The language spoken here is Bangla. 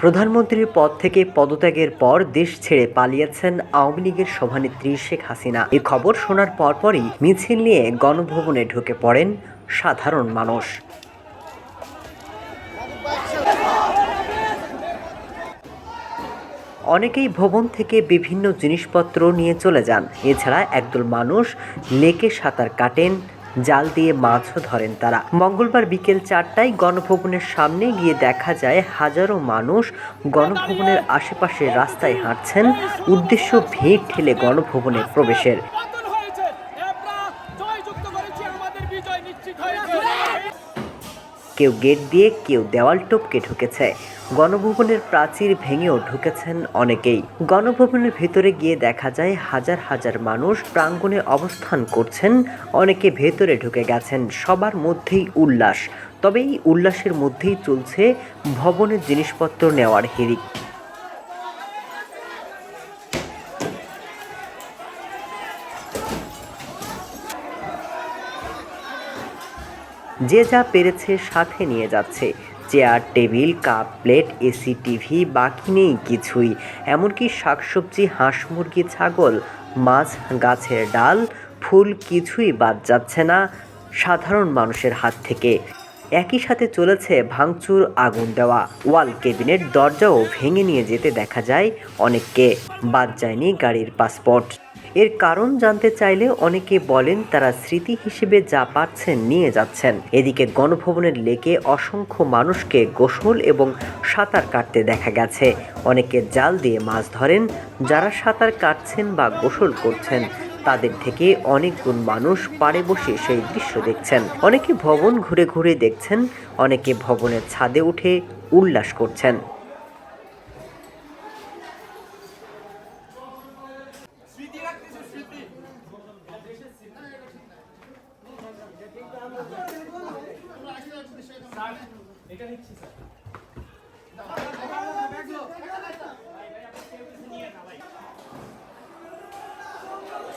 প্রধানমন্ত্রীর পদ থেকে পদত্যাগের পর দেশ ছেড়ে পালিয়েছেন আওয়ামী লীগের সভানেত্রী শেখ হাসিনা। এই খবর শোনার পরপরই মিছিল নিয়ে গণভবনে ঢুকে পড়েন সাধারণ মানুষ। অনেকেই ভবন থেকে বিভিন্ন জিনিসপত্র নিয়ে চলে যান। এছাড়া একদল মানুষ লেকে সাঁতার কাটেন, জাল দিয়ে মাছও ধরেন তারা। মঙ্গলবার বিকেল চারটায় গণভবনের সামনে গিয়ে দেখা যায়, হাজারো মানুষ গণভবনের আশেপাশে রাস্তায় হাঁটছেন। উদ্দেশ্য ভিড় ঠেলে গণভবনে প্রবেশের। কেউ গেট দিয়ে, কেউ দেওয়াল টপকে ঢুকেছে। গণভবনের প্রাচীর ভেঙেও ঢুকেছেন অনেকেই। গণভবনের ভেতরে গিয়ে দেখা যায়, হাজার হাজার মানুষ প্রাঙ্গণে অবস্থান করছেন, অনেকে ভেতরে ঢুকে গেছেন, সবার মধ্যেই উল্লাস। তবে এই উল্লাসের মধ্যেই চলছে ভবনের জিনিসপত্র নেওয়ার হিড়িক যে যা পেরেছে সাথে নিয়ে যাচ্ছে। Chair, table, cup, plate, AC, TV, বাকি নেই কিছুই। এমনকি শাকসবজি, হাঁস মুরগি, ছাগল, মাছ, গাছের ডাল, ফুল কিছুই বাদ যাচ্ছে না সাধারণ মানুষের হাত থেকে। একই সাথে চলেছে ভাঙচুর, আগুন দেওয়া। ওয়াল কেবিনেট দরজাও ভেঙে নিয়ে যেতে দেখা যায় অনেককে। বাদ যায়নি গাড়ির পাসপোর্ট। এর কারণ জানতে চাইলে অনেকে বলেন তারা স্মৃতি হিসেবে যা পাচ্ছেন নিয়ে যাচ্ছেন। এদিকে গণভবনের লেকে অসংখ্য মানুষকে গোসল এবং সাঁতার কাটতে দেখা গেছে। অনেকে জাল দিয়ে মাছ ধরেন, যারা সাঁতার কাটছেন বা গোসল করছেন, তাদের থেকে অনেক গুণ মানুষ পাড়ে বসে সেই দৃশ্য দেখছেন। অনেকে ভবন ঘুরে ঘুরে দেখছেন, অনেকে ভবনের ছাদে উঠে উল্লাস করছেন। এটা নিচ্ছি স্যার